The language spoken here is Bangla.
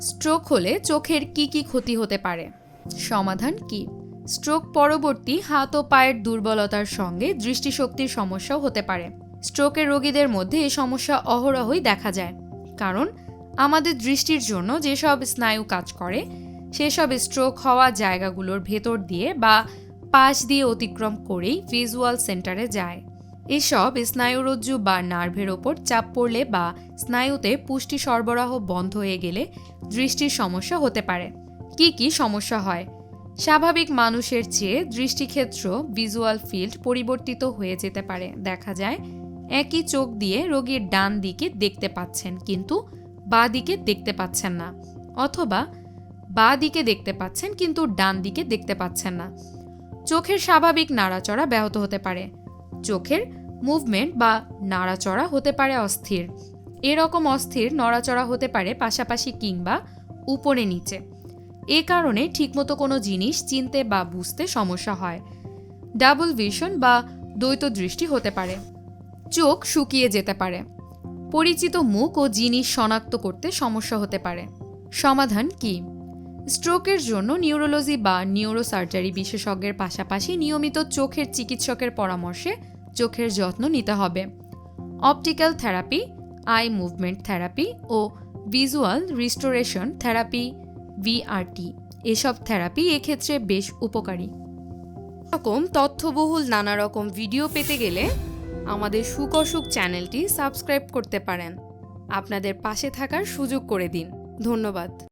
স্ট্রোক হলে চোখের কি কি ক্ষতি হতে পারে? সমাধান কি? স্ট্রোক পরবর্তী হাত ও পায়ের দুর্বলতার সঙ্গে দৃষ্টিশক্তির সমস্যাও হতে পারে। স্ট্রোকের রোগীদের মধ্যে এই সমস্যা অহরহই দেখা যায়। কারণ, আমাদের দৃষ্টির জন্য যেসব স্নায়ু কাজ করে, সেসব স্ট্রোক হওয়া জায়গাগুলোর ভেতর দিয়ে বা পাশ দিয়ে অতিক্রম করেই ভিজুয়াল সেন্টারে যায়। এসব স্নায়ুরজ্জু বা নার্ভের ওপর চাপ পড়লে বা স্নায়ুতে পুষ্টি সরবরাহ বন্ধ হয়ে গেলে দৃষ্টির সমস্যা হতে পারে। কি কি সমস্যা হয়? স্বাভাবিক মানুষের চেয়ে দৃষ্টিক্ষেত্র, ভিজুয়াল ফিল্ড পরিবর্তিত হয়ে যেতে পারে। দেখা যায়, একই চোখ দিয়ে রোগীর ডান দিকে দেখতে পাচ্ছেন কিন্তু বাঁ দিকে দেখতে পাচ্ছেন না অথবা বাঁ দিকে দেখতে পাচ্ছেন কিন্তু ডান দিকে দেখতে পাচ্ছেন না। চোখের স্বাভাবিক নাড়াচড়া ব্যাহত হতে পারে। চোখের মুভমেন্ট বা নাড়াচড়া হতে পারে অস্থির। এরকম অস্থির নড়াচড়া হতে পারে পাশাপাশি কিংবা উপরে নিচে। এ কারণে ঠিকমতো কোনো জিনিস চিনতে বা বুঝতে সমস্যা হয়। ডাবল ভিশন বা দ্বৈত দৃষ্টি হতে পারে। চোখ শুকিয়ে যেতে পারে। পরিচিত মুখ ও জিনিস শনাক্ত করতে সমস্যা হতে পারে। সমাধান কি? স্ট্রোকের জন্য নিউরোলজি বা নিউরোসার্জারি বিশেষজ্ঞের পাশাপাশি নিয়মিত চোখের চিকিৎসকের পরামর্শে চোখের যত্ন নিতে হবে। Optical therapy, eye movement therapy ও ভিজুয়াল রিস্টোরেশন থেরাপি, ভিআরটি, এসব থেরাপি এক্ষেত্রে বেশ উপকারী। রকম তথ্যবহুল নানা রকম ভিডিও পেতে গেলে আমাদের সুখ অসুখ চ্যানেলটি সাবস্ক্রাইব করতে পারেন। আপনাদের পাশে থাকার সুযোগ করে দিন। ধন্যবাদ।